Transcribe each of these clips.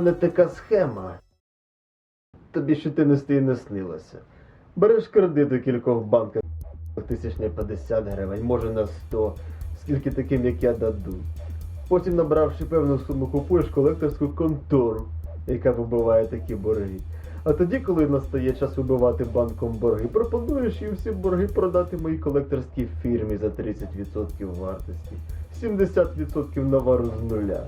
Мене така схема. Тобі ще ти не не снилося. Береш кредит у кількох банках тисяч на 50 гривень, може на 100, скільки таким, як я дадуть. Потім, набравши певну суму, купуєш колекторську контору, яка вибиває такі борги. А тоді, коли настає час вибивати банком борги, пропонуєш їм всі борги продати моїй колекторській фірмі за 30% вартості, 70% навару з нуля.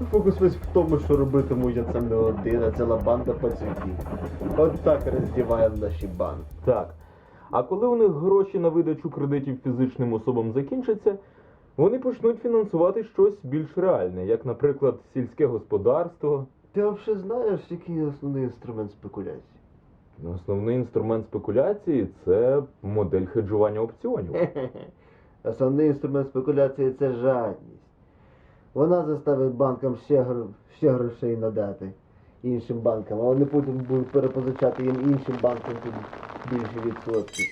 Фокус весь в тому, що робитиму я це не один, а ціла банда пацюків. От так роздіваємо наші банки. Так. А коли у них гроші на видачу кредитів фізичним особам закінчаться, вони почнуть фінансувати щось більш реальне, як, наприклад, сільське господарство. Ти взагалі знаєш, який основний інструмент спекуляції? Основний інструмент спекуляції це модель хеджування опціонів. Основний інструмент спекуляції це жадність. Вона заставить банкам ще, ще грошей надати іншим банкам, а вони потім будуть перепозичати їм іншим банкам під більші відсотки.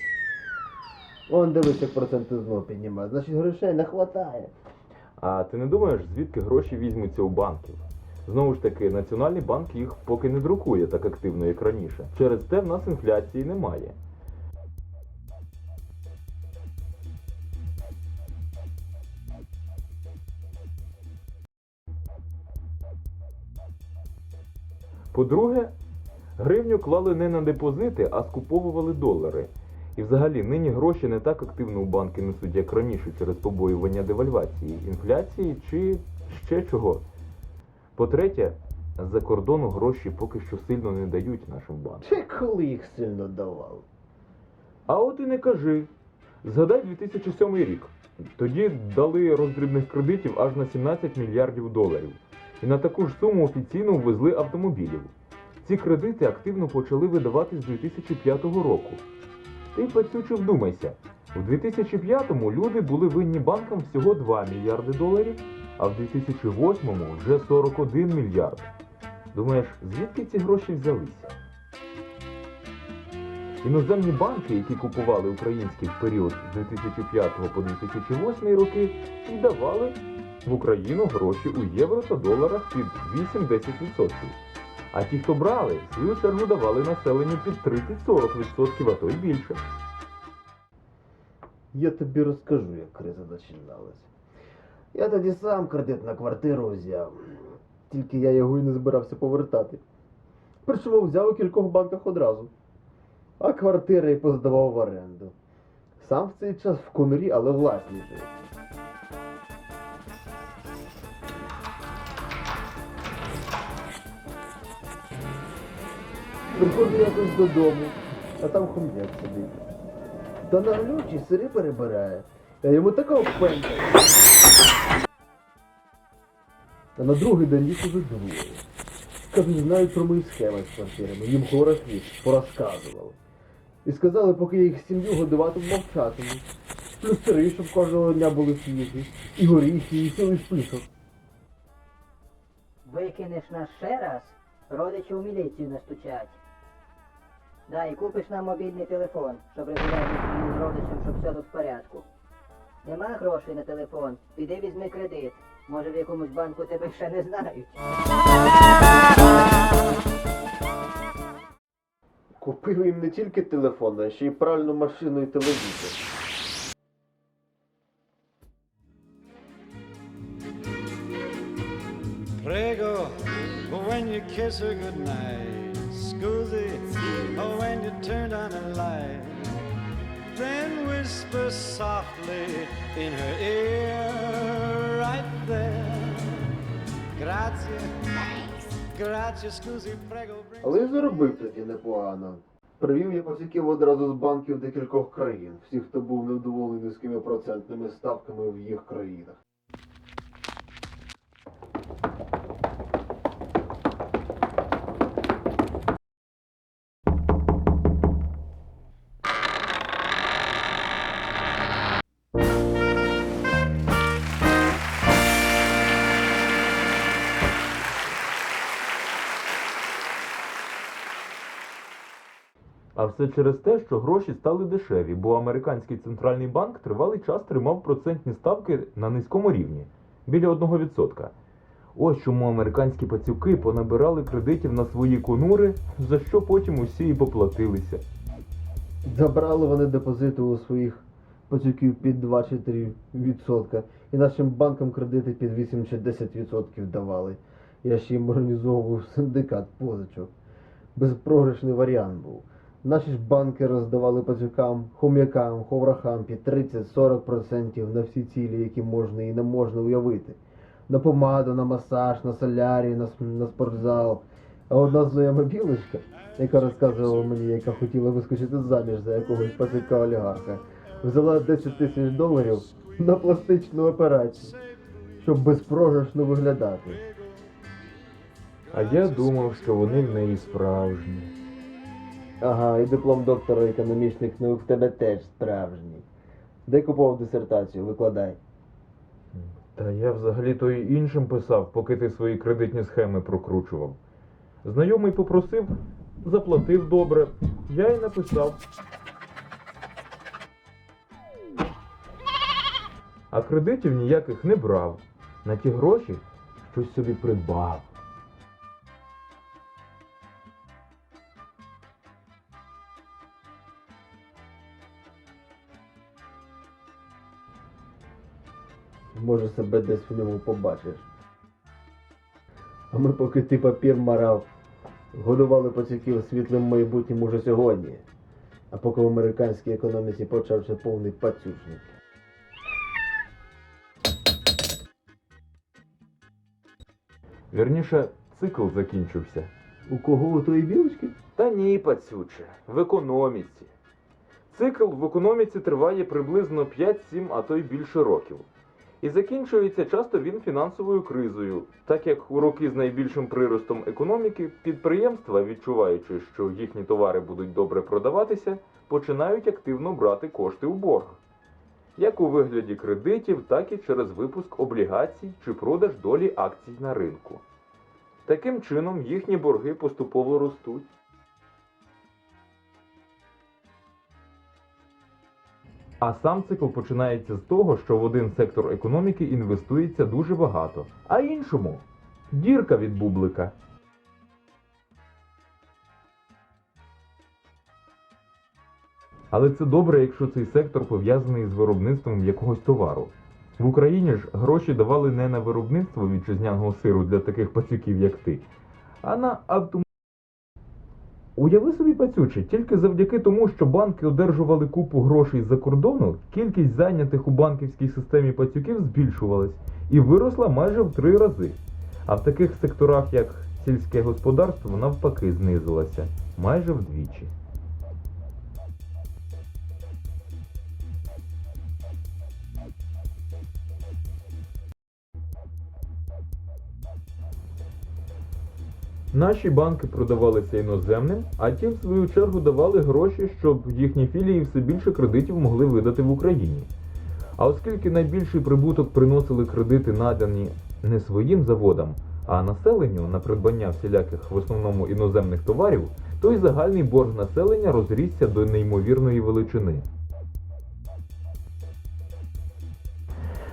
Он дивись, як проценти знову піднімають. Значить грошей не вистачає. А ти не думаєш, звідки гроші візьмуться у банків? Знову ж таки, Національний банк їх поки не друкує так активно, як раніше. Через те в нас інфляції немає. По-друге, гривню клали не на депозити, а скуповували долари. І взагалі нині гроші не так активно у банки несуть, як раніше, через побоювання девальвації, інфляції чи ще чого. По-третє, з-за кордону гроші поки що сильно не дають нашим банкам. Чи коли їх сильно давав? А от і не кажи. Згадай 2007 рік. Тоді дали роздрібних кредитів аж на 17 мільярдів доларів. І на таку ж суму офіційно ввезли автомобілів. Ці кредити активно почали видавати з 2005 року. Ти пацюче вдумайся. В 2005-му люди були винні банкам всього 2 мільярди доларів, а в 2008-му вже 41 мільярд. Думаєш, звідки ці гроші взялися? Іноземні банки, які купували український в період з 2005 по 2008 роки, віддавали в Україну гроші у євро та доларах під 8-10%. А ті, хто брали, в свою чергу давали населенню під 30-40%, а то й більше. Я тобі розкажу, як криза починалась. Я тоді сам кредит на квартиру взяв, тільки я його і не збирався повертати. Причому взяв у кількох банках одразу. А квартири й поздавав в оренду. Сам в цей час в конурі, але власні жив. Приходжу якось додому, а там хом'як сидить. Та на глючі сири перебирає. Я йому такого пенька. А на другий день їх уже двоє. Кажуть, знають про мої схеми з квартирами, їм хлорофіш порозказував. І сказали, поки я їх сім'ю годуватиму, мовчатиму. Плюс сири, щоб кожного дня були свіжі, і горіхи, і цілий список. Викинеш нас ще раз, родичі у міліцію настучать. Да, і купиш нам мобільний телефон, щоб регулярно з родичам, щоб все тут в порядку. Нема грошей на телефон, піди візьми кредит. Може в якомусь банку тебе ще не знають. Купив їм не тільки телефон, а ще й пральну машину і телевізор. Prego, when you kiss her goodnight. Turn on the light. Then whisper softly in her ear, right there. Grazie. Grazie, scusi, prego. bring- Але й заробив тоді непогано. Привів я пацюків одразу з банків декількох країн, всіх, хто був невдоволений низькими процентними ставками в їх країнах. Все через те, що гроші стали дешеві, бо американський центральний банк тривалий час тримав процентні ставки на низькому рівні біля 1%. Ось чому американські пацюки понабирали кредитів на свої конури, за що потім усі і поплатилися. Забрали вони депозити у своїх пацюків під 2 чи 3 відсотка. І нашим банкам кредити під 8 чи 10 відсотків давали. Я ще їм організовував синдикат позичок. Безпрограшний варіант був. Наші ж банки роздавали пацюкам, хом'якам, ховрахам під 30-40% на всі цілі, які можна і не можна уявити. На помаду, на масаж, на солярій, на, на спортзал. А одна знайома білочка, яка розказувала мені, яка хотіла вискочити заміж за якогось пацюка олігарха, взяла 10 тисяч доларів на пластичну операцію, щоб безпрограшно виглядати. А я думав, що вони в неї справжні. Ага, і диплом доктора економічних наук в тебе теж справжній. Де купував дисертацію, викладай. Та я взагалі то й іншим писав, поки ти свої кредитні схеми прокручував. Знайомий попросив, заплатив добре, я й написав. А кредитів ніяких не брав. На ті гроші щось собі придбав. Може себе десь в ньому побачиш. А ми поки ти папір марав, годували пацюків світлим майбутнім уже сьогодні. А поки в американській економіці почався повний пацючник. Вірніше, цикл закінчився. У кого у тої білочки? Та ні, пацюче, в економіці. Цикл в економіці триває приблизно 5-7, а то й більше років. І закінчується часто він фінансовою кризою, так як у роки з найбільшим приростом економіки підприємства, відчуваючи, що їхні товари будуть добре продаватися, починають активно брати кошти у борг. Як у вигляді кредитів, так і через випуск облігацій чи продаж долі акцій на ринку. Таким чином їхні борги поступово ростуть. А сам цикл починається з того, що в один сектор економіки інвестується дуже багато, а іншому дірка від бублика. Але це добре, якщо цей сектор пов'язаний з виробництвом якогось товару. В Україні ж гроші давали не на виробництво вітчизняного сиру для таких пацюків, як ти, а на автомобіль. Уяви собі, пацюче, тільки завдяки тому, що банки одержували купу грошей з-за кордону, кількість зайнятих у банківській системі пацюків збільшувалась і виросла майже в три рази. А в таких секторах, як сільське господарство, навпаки знизилася майже вдвічі. Наші банки продавалися іноземним, а ті, в свою чергу, давали гроші, щоб їхні філії все більше кредитів могли видати в Україні. А оскільки найбільший прибуток приносили кредити, надані не своїм заводам, а населенню на придбання всіляких в основному іноземних товарів, то й загальний борг населення розрісся до неймовірної величини.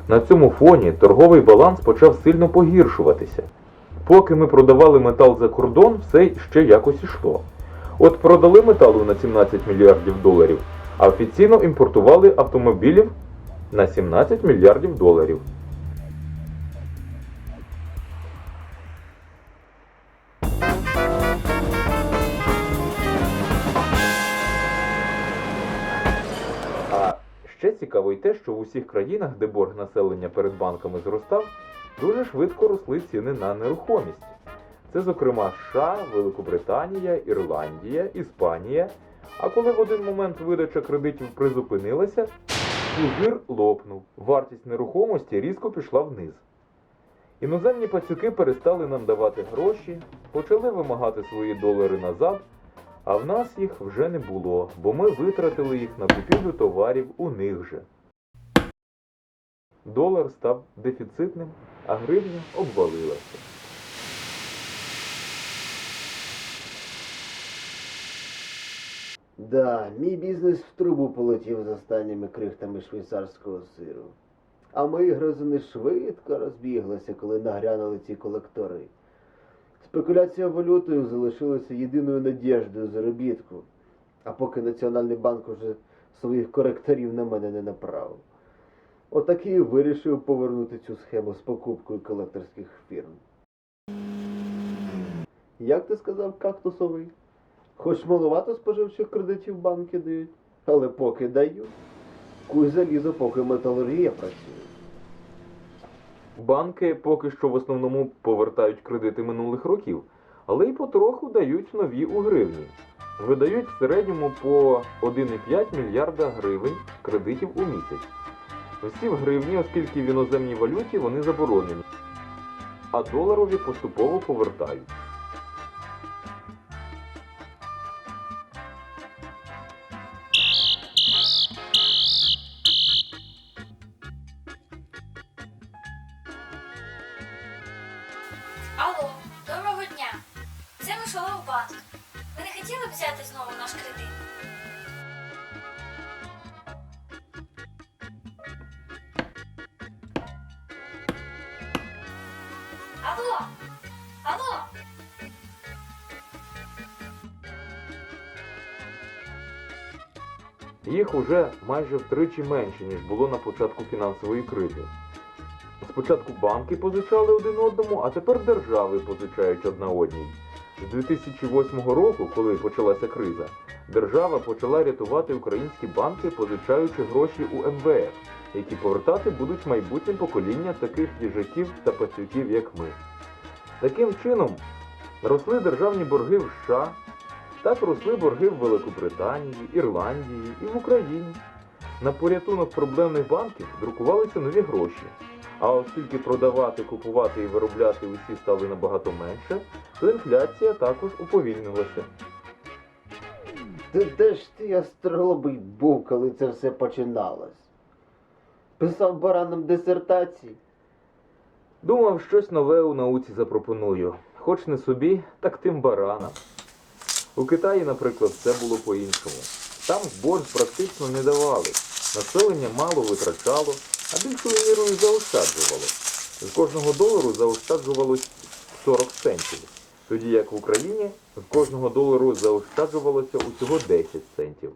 На цьому фоні торговий баланс почав сильно погіршуватися. Поки ми продавали метал за кордон, все ще якось ішло. От продали металу на 17 мільярдів доларів, а офіційно імпортували автомобілів на 17 мільярдів доларів. А ще цікаво й те, що в усіх країнах, де борг населення перед банками зростав, дуже швидко росли ціни на нерухомість. Це, зокрема, США, Великобританія, Ірландія, Іспанія. А коли в один момент видача кредитів призупинилася, пузир лопнув. Вартість нерухомості різко пішла вниз. Іноземні пацюки перестали нам давати гроші, почали вимагати свої долари назад, а в нас їх вже не було, бо ми витратили їх на купівлю товарів у них же. Долар став дефіцитним, а гривня обвалилася. Да, мій бізнес в трубу полетів з останніми крихтами швейцарського сиру. А мої гризуни швидко розбіглися, коли нагрянули ці колектори. Спекуляція валютою залишилася єдиною надіждою заробітку, а поки Національний банк уже своїх коректорів на мене не направив. Отакий вирішив повернути цю схему з покупкою колекторських фірм. Як ти сказав, кактусовий? Хоч маловато споживчих кредитів банки дають, але поки дають. Куй залізо, поки металургія працює. Банки поки що в основному повертають кредити минулих років, але й потроху дають нові у гривні. Видають в середньому по 1,5 мільярда гривень кредитів у місяць. Всі в гривні, оскільки в іноземній валюті вони заборонені, а доларові поступово повертають. Алло! Їх уже майже втричі менше, ніж було на початку фінансової кризи. Спочатку банки позичали один одному, а тепер держави позичають одна одній. З 2008 року, коли почалася криза, держава почала рятувати українські банки, позичаючи гроші у МВФ, які повертати будуть майбутнє покоління таких їжаків та пацюків, як ми. Таким чином, росли державні борги в США, так росли борги в Великобританії, Ірландії і в Україні. На порятунок проблемних банків друкувалися нові гроші. А оскільки продавати, купувати і виробляти усі стали набагато менше, то інфляція також уповільнилася. Ти де ж ти ястролобий був, коли це все починалось? Писав баранам дисертації. Думав, щось нове у науці запропоную. Хоч не собі, так тим баранам. У Китаї, наприклад, все було по-іншому. Там борг практично не давали. Населення мало витрачало, а більшою мірою заощаджувало. З кожного долару заощаджувалось 40 центів, тоді як в Україні з кожного долару заощаджувалося усього 10 центів.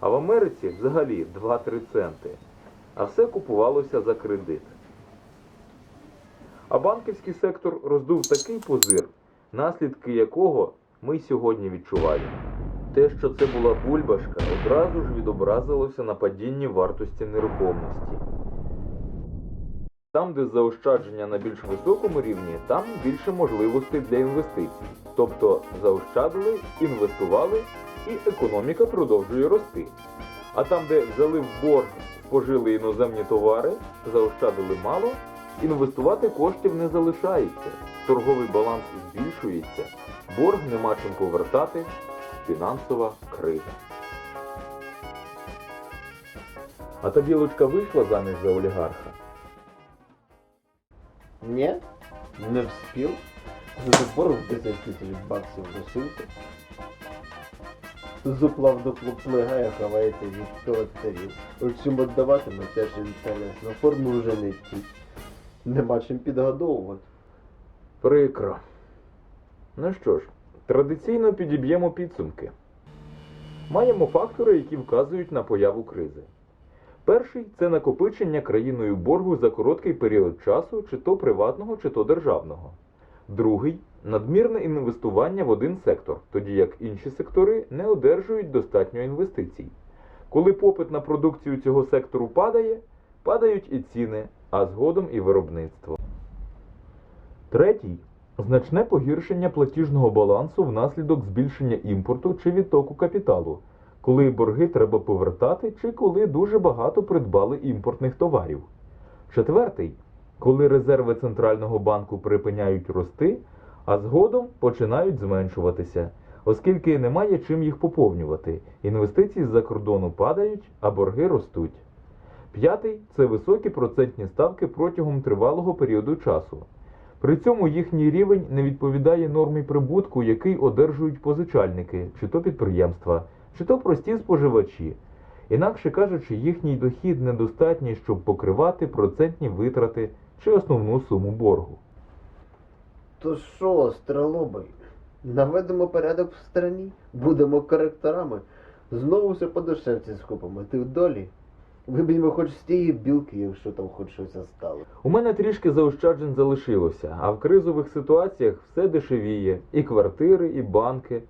А в Америці взагалі 2-3 центи. А все купувалося за кредит. А банківський сектор роздув такий позир, наслідки якого ми сьогодні відчуваємо. Те, що це була бульбашка, одразу ж відобразилося на падінні вартості нерухомості. Там, де заощадження на більш високому рівні, там більше можливостей для інвестицій. Тобто заощадили, інвестували і економіка продовжує рости. А там, де взяли в борг, спожили іноземні товари, заощадили мало, інвестувати коштів не залишається. Торговий баланс збільшується, борг нема чим повертати, фінансова криза. А та білочка вийшла заміж за олігарха. Ні? Не вспів. Вже борг в 10 тисяч баксів лишився. Зуплав до плугає, ховається від колекторів. От чим віддаватиме, теж інтересно. Форму вже не ті. Нема чим підгодовувати. Прикро. Ну що ж, традиційно підіб'ємо підсумки. Маємо фактори, які вказують на появу кризи. Перший це накопичення країною боргу за короткий період часу, чи то приватного, чи то державного. Другий надмірне інвестування в один сектор, тоді як інші сектори не одержують достатньо інвестицій. Коли попит на продукцію цього сектору падає, падають і ціни, а згодом і виробництво. Третій значне погіршення платіжного балансу внаслідок збільшення імпорту чи відтоку капіталу, коли борги треба повертати, чи коли дуже багато придбали імпортних товарів. Четвертий коли резерви центрального банку припиняють рости, а згодом починають зменшуватися, оскільки немає чим їх поповнювати. Інвестиції з-за кордону падають, а борги ростуть. П'ятий це високі процентні ставки протягом тривалого періоду часу. При цьому їхній рівень не відповідає нормі прибутку, який одержують позичальники, чи то підприємства, чи то прості споживачі. Інакше кажучи, їхній дохід недостатній, щоб покривати процентні витрати чи основну суму боргу. То що, стрелобий? Наведемо порядок в страні, будемо коректорами. Знову все по дешевці скупимо. Ти в долі? Виб'ємо хоч з тієї білки, якщо там хоч щось осталось. У мене трішки заощаджень залишилося, а в кризових ситуаціях все дешевіє, і квартири, і банки.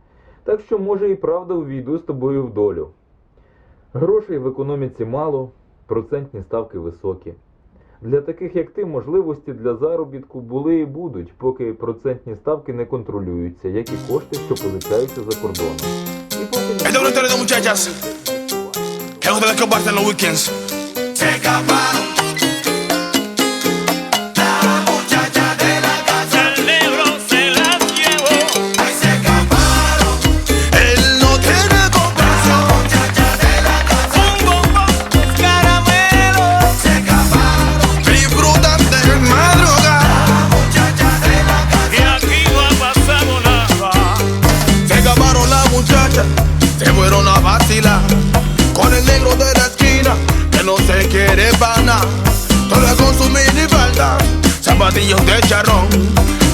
Так що, може, і правда увійду з тобою в долю. Грошей в економіці мало, процентні ставки високі. Для таких, як ти, можливості для заробітку були і будуть, поки процентні ставки не контролюються, як і кошти, що позичаються за кордоном. І поки zapatillos de charrón,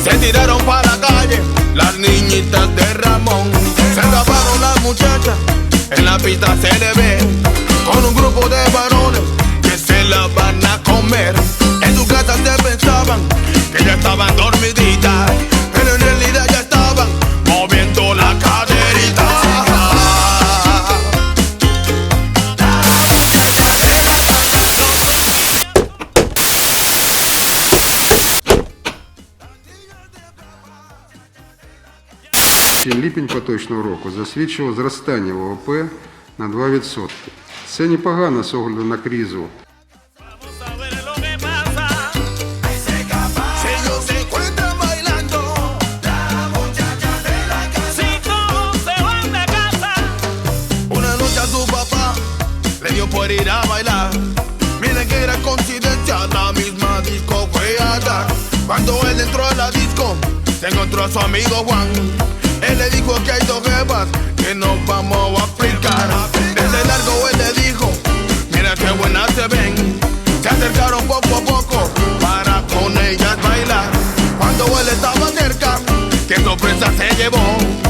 se tiraron para la calle las niñitas de Ramón. Se escaparon las muchachas, en la pista se le ve con un grupo de varones que se la van a comer. En su casa se pensaban que ya estaban dormiditas, Ліпень поточного року засвідчив зростання ВВП на 2%. Це непогано з огляду на era coincidencia, la misma disco fue a dar. Cuando él entró a la disco, se encontró a su amigo Juan. Él le dijo que hay dos jefas que nos vamos a aplicar. Desde largo él le dijo, mira qué buenas se ven. Se acercaron poco a poco para con ellas bailar. Cuando él estaba cerca, qué sorpresa se llevó.